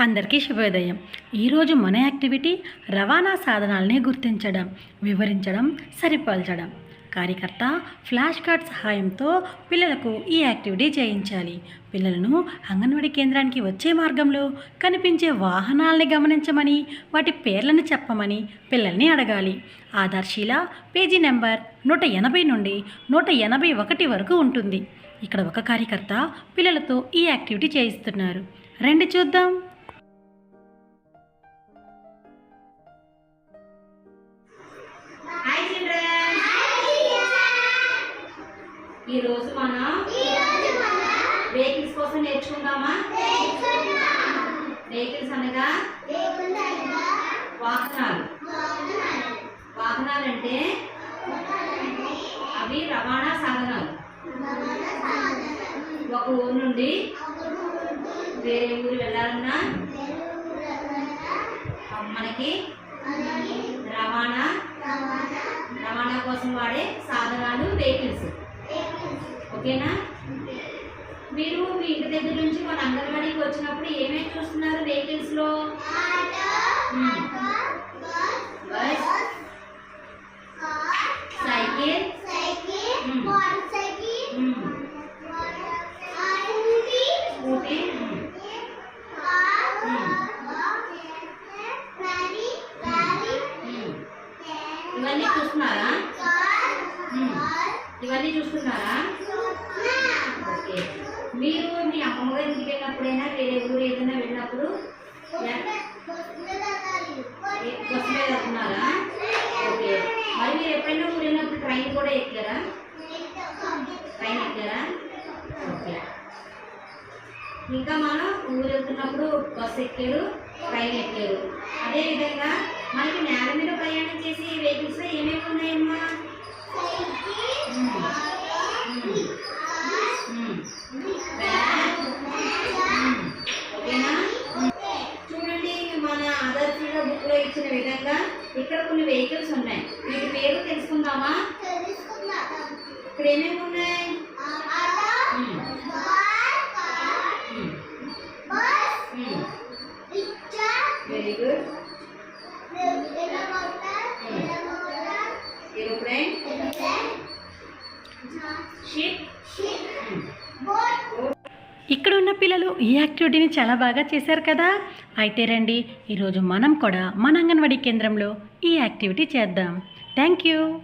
అందరికీ శుభోదయం. ఈరోజు మన యాక్టివిటీ రవాణా సాధనాలని గుర్తించడం వివరించడం సరిపోల్చడం. కార్యకర్త ఫ్లాష్ కార్డ్ సహాయంతో పిల్లలకు ఈ యాక్టివిటీ చేయించాలి. పిల్లలను అంగన్వాడీ కేంద్రానికి వచ్చే మార్గంలో కనిపించే వాహనాలని గమనించమని వాటి పేర్లను చెప్పమని పిల్లల్ని అడగాలి. ఆధార్శీల పేజీ నెంబర్ నూట ఎనభై నుండి నూట ఎనభై ఒకటి వరకు ఉంటుంది. ఇక్కడ ఒక కార్యకర్త పిల్లలతో ఈ యాక్టివిటీ చేయిస్తున్నారు. రండి చూద్దాం. ఈ రోజు మనం వెహికల్స్ కోసం నేర్చుకుందామా? వెహికల్స్ అనగా వాహనాలు. వాహనాలు. అంటే అవి రవాణా సాధనాలు. ఒక ఊరు నుండి వేరే ఊరు వెళ్ళాలన్నా మనకి రవాణా రవాణా కోసం వాడే సాధనాలు వెహికల్స్. ఓకేనా? మీరు మీ ఇంటి దగ్గర నుంచి మన అంగన్వాడీకి వచ్చినప్పుడు ఏమేమి చూస్తున్నారు వెహికల్స్లో కర్రీ చూస్తున్నారా? ఓకే. మీరు మీ అమ్మమ్మ గారి ఇంటికి వెళ్ళినప్పుడైనా వేరే ఊరు ఏదైనా వెళ్ళినప్పుడు బస్సు మీద వెళ్తున్నారా ఓకే. మరి మీరు ఎప్పుడైనా ఊరు వెళ్ళినప్పుడు ట్రైన్ కూడా ఎక్కారా? ట్రైన్ ఎక్కారా? ఓకే. ఇంకా మనం ఊరు వెళ్తున్నప్పుడు బస్సు ఎక్కారు ట్రైన్ ఎక్కారు. అదేవిధంగా చూడండి మన ఆదర్శంగా బుక్లో ఇచ్చిన విధంగా ఇక్కడ కొన్ని వెహికల్స్ ఉన్నాయి. వీటి పేరు తెలుసుకుందామా? ఇక్కడ ఏమేమి ఉన్నాయి. వెరీ గుడ్ ఏరోప్లేన్ ఇక్కడ ఉన్న పిల్లలు ఈ యాక్టివిటీని చాలా బాగా చేశారు కదా? అయితే రండి ఈరోజు మనం కూడా మన అంగన్వాడీ కేంద్రంలో ఈ యాక్టివిటీ చేద్దాం. Thank you.